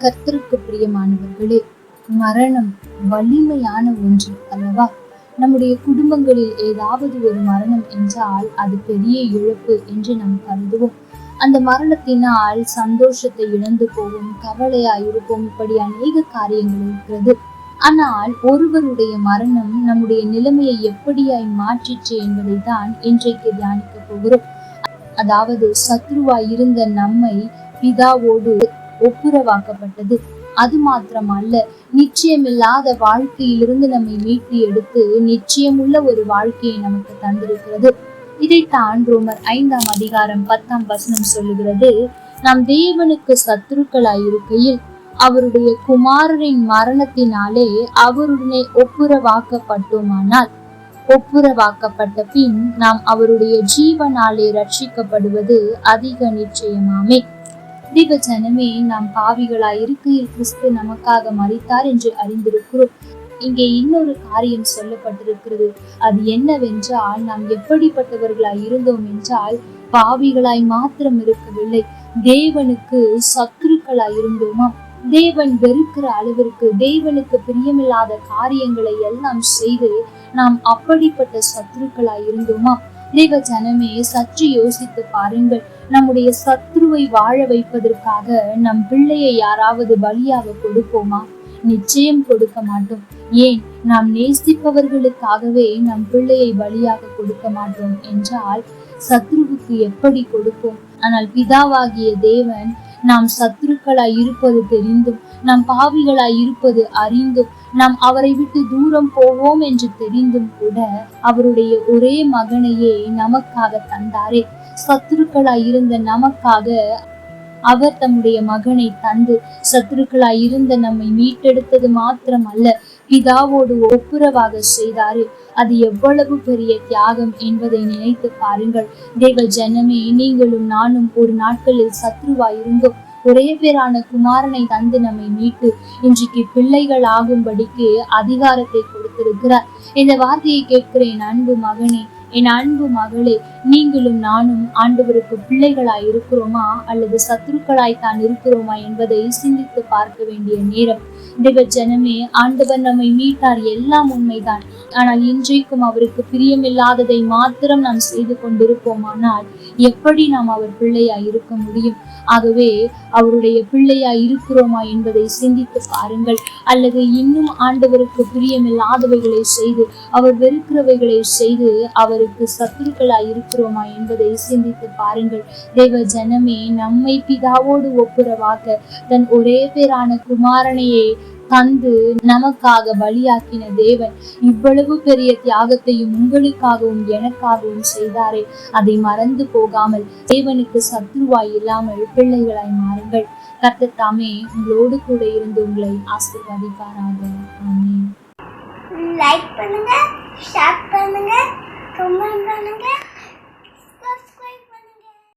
கர்த்தருக்கு பிரியமானவர்களே மரணம் வலிமையான ஒன்று அல்லவா? நம்முடைய குடும்பங்களில் ஏதாவது ஒரு மரணம் என்றால் அது பெரிய இழப்பு என்று நாம் கருதுவோம். அந்த மரணத்தினால் சந்தோஷத்தை இழந்து போவோம் கவலையாயிருப்போம் இப்படி அநேக காரியங்கள் இருக்கிறது. ஆனால் ஒருவருடைய மரணம் நம்முடைய நிலைமையை எப்படியாய் மாற்றிச்சு என்பதை தான் இன்றைக்கு தியானிக்க போகிறோம். அதாவது சத்ருவாய் இருந்த நம்மை பிதாவோடு ஒப்புரவாக்கப்பட்டது. அது மாத்திரம் அல்ல நிச்சயமில்லாத வாழ்க்கையிலிருந்து நம்மை மீட்டு எடுத்து நிச்சயமுள்ள ஒரு வாழ்க்கையை நமக்கு தந்திருக்கிறது. இதைத்தான் ரோமர் ஐந்தாம் அதிகாரம் பத்தாம் வசனம் சொல்லுகிறது. நாம் தேவனுக்கு சத்துருக்களாய் இருக்கையில் அவருடைய குமாரரின் மரணத்தினாலே அவருடனே ஒப்புரவாக்கப்பட்டோமானால் ஒப்புரவாக்கப்பட்ட பின் நாம் அவருடைய ஜீவனாலே ரட்சிக்கப்படுவது அதிக நிச்சயமாமே. தேவ ஜனமே நாம் பாவிகளாய் இருக்கையில் கிறிஸ்து நமக்காக மறித்தார் என்று அறிந்திருக்கிறோம். இங்கே இன்னொரு காரியம் சொல்லப்பட்டிருக்கிறது. அது என்னவென்றால் நாம் எப்படிப்பட்டவர்களாய் இருந்தோம் என்றால் பாவிகளாய் மாத்திரம் இருக்கவில்லை. தேவனுக்கு சத்துருக்களாய் இருந்தோமா தேவன் வெறுக்கிற அளவிற்கு தேவனுக்கு பிரியமில்லாத காரியங்களை எல்லாம் செய்து நாம் அப்படிப்பட்ட சத்துருக்களாய் இருந்தோமா தேவ ஜனமே சற்று யோசித்து பாருங்கள். நம்முடைய சத்ருவை வாழ வைப்பதற்காக நம் பிள்ளையை யாராவது பலியாக கொடுப்போமா? நிச்சயம் கொடுக்க மாட்டோம். ஏன்? நாம் நேசிப்பவர்களுக்காகவே நம் பிள்ளையை பலியாக கொடுக்க மாட்டோம் என்றால் சத்ருவுக்கு எப்படி கொடுப்போம்? ஆனால் பிதாவாகிய தேவன் நாம் சத்துருக்களாய் இருப்பது தெரிந்தும் நாம் பாவிகளாய் இருப்பது அறிந்தும் நாம் அவரை விட்டு தூரம் போவோம் என்று தெரிந்தும் கூட அவருடைய ஒரே மகனையே நமக்காக தந்தாரே. சத்துருக்களாய் இருந்த நமக்காக அவர் தம்முடைய மகனை தந்து சத்துருக்களாய் இருந்த நம்மை மீட்டெடுத்தது மாத்திரம் அல்ல பிதாவோடு ஒப்புரவாக செய்தாரே. அது எவ்வளவு பெரிய தியாகம் என்பதை நினைத்து பாருங்கள். தேவ ஜனமே நீங்களும் நானும் ஒரு நாட்களில் சத்ருவாய் இருந்தோம் ஒரே பேரான குமாரனை தந்து நம்மை மீட்டு இன்றைக்கு பிள்ளைகள் ஆகும்படிக்கு அதிகாரத்தை கொடுத்திருக்கிறார். இந்த வார்த்தையை கேட்கிற என் அன்பு மகனே என் அன்பு மகளே நீங்களும் நானும் ஆண்டவருக்கு பிள்ளைகளாய் இருக்கிறோமா அல்லது சத்துருக்களாய் தான் இருக்கிறோமா என்பதை சிந்தித்து பார்க்க வேண்டிய நேரம். தேவ ஜனமே ஆண்டவர் நம்மை மீட்டார் எல்லாம் உண்மைதான் ஆனால் இன்றைக்கும் அவருக்கு பிரியமில்லாததை மாத்திரம் நாம் செய்து கொண்டிருப்போமானால் எப்படி நாம் அவர் பிள்ளையா இருக்க முடியும்? ஆகவே அவருடைய பிள்ளையா இருக்கிறோமா என்பதை சிந்தித்து பாருங்கள். அல்லது இன்னும் ஆண்டவருக்கு பிரியமில்லாதவைகளை செய்து அவர் வெறுக்கிறவைகளை செய்து அவருக்கு சத்துருக்களா இருக்கிறோமா என்பதை சிந்தித்து பாருங்கள். தேவ ஜனமே நம்மை பிதாவோடு ஒப்புரவாக்க தன் ஒரே பேரான குமாரனையே தந்து நமக்காக பலியாக்கின தேவன் இவ்வளவு பெரிய தியாகத்தையும் உங்களுக்காகவும் எனக்காகவும் செய்தாரே. அதை மறந்து போகாமல் தேவனுக்கு சத்ருவாய் இல்லாமல் பிள்ளைகளாய் மாறுங்கள். கர்த்தர் தாமே உங்களோடு கூட இருந்து உங்களை ஆசீர்வதிப்பாராக. ஆமீன். லைக் பண்ணுங்க ஷேர் பண்ணுங்க கமெண்ட் பண்ணுங்க.